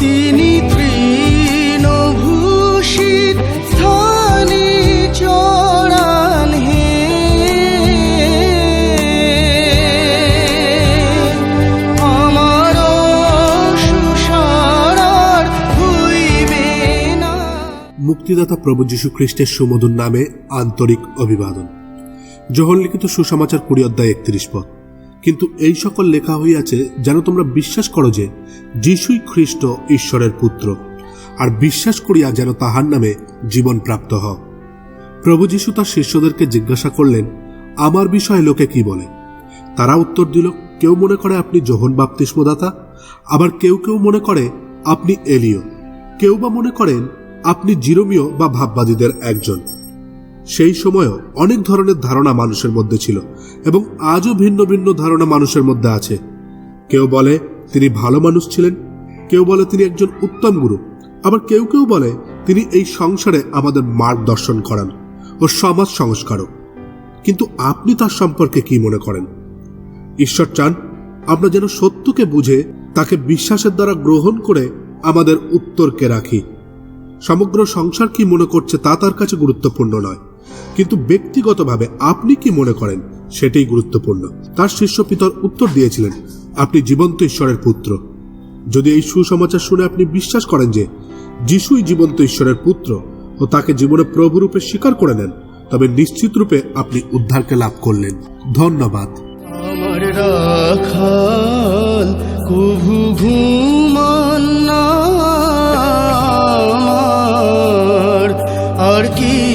তিনি না। মুক্তিদাতা প্রভু যীশু খ্রিস্টের সুমধুর নামে আন্তরিক অভিবাদন। জহর লিখিত সুসমাচার কুড়ি অধ্যায় একত্রিশ পদ। কিন্তু এই সকল লেখা হইয়াছে যেন তোমরা বিশ্বাস করো যে যিশুই খ্রিস্ট ঈশ্বরের পুত্র, আর বিশ্বাস করিয়া যেন তাহার নামে জীবন প্রাপ্ত হও। প্রভু যীশু তার শিষ্যদেরকে জিজ্ঞাসা করলেন, আমার বিষয়ে লোকে কি বলে? তারা উত্তর দিল, কেউ মনে করে আপনি যোহন বাপ্তিস্মদাতা, আবার কেউ কেউ মনে করে আপনি এলিও। কেউ বা মনে করেন আপনি জিরোমীয় বা ভাববাদীদের একজন। সেই সময়ও অনেক ধরনের ধারণা মানুষের মধ্যে ছিল এবং আজও ভিন্ন ভিন্ন ধারণা মানুষের মধ্যে আছে। কেউ বলে তিনি ভালো মানুষ ছিলেন, কেউ বলে তিনি একজন উত্তম গুরু। আবার কেউ কেউ বলে তিনি এই সংসারে আমাদের মার্গদর্শন করান ও সমাজ সংস্কারক। কিন্তু আপনি তার সম্পর্কে কি মনে করেন? ঈশ্বর চান আমরা যেন সত্যকে বুঝে তাকে বিশ্বাসের দ্বারা গ্রহণ করে আমাদের উত্তরকে রাখি। সমগ্র সংসার কি মনে করছে তা তার কাছে গুরুত্বপূর্ণ নয়। কিন্তু ব্যক্তিগতভাবে আপনি কি মনে করেন সেটাই গুরুত্বপূর্ণ? তার শিষ্য পিতর উত্তর দিয়েছিলেন, আপনি জীবন্ত ঈশ্বরের পুত্র। যদি এই সুসমাচার শুনে আপনি বিশ্বাস করেন যে যিশুই জীবন্ত ঈশ্বরের পুত্র ও তাকে জীবনে প্রভুরূপে স্বীকার করে নেন, তবে নিশ্চিত রূপে আপনি উদ্ধারকে লাভ করলেন। ধন্যবাদ। আর কি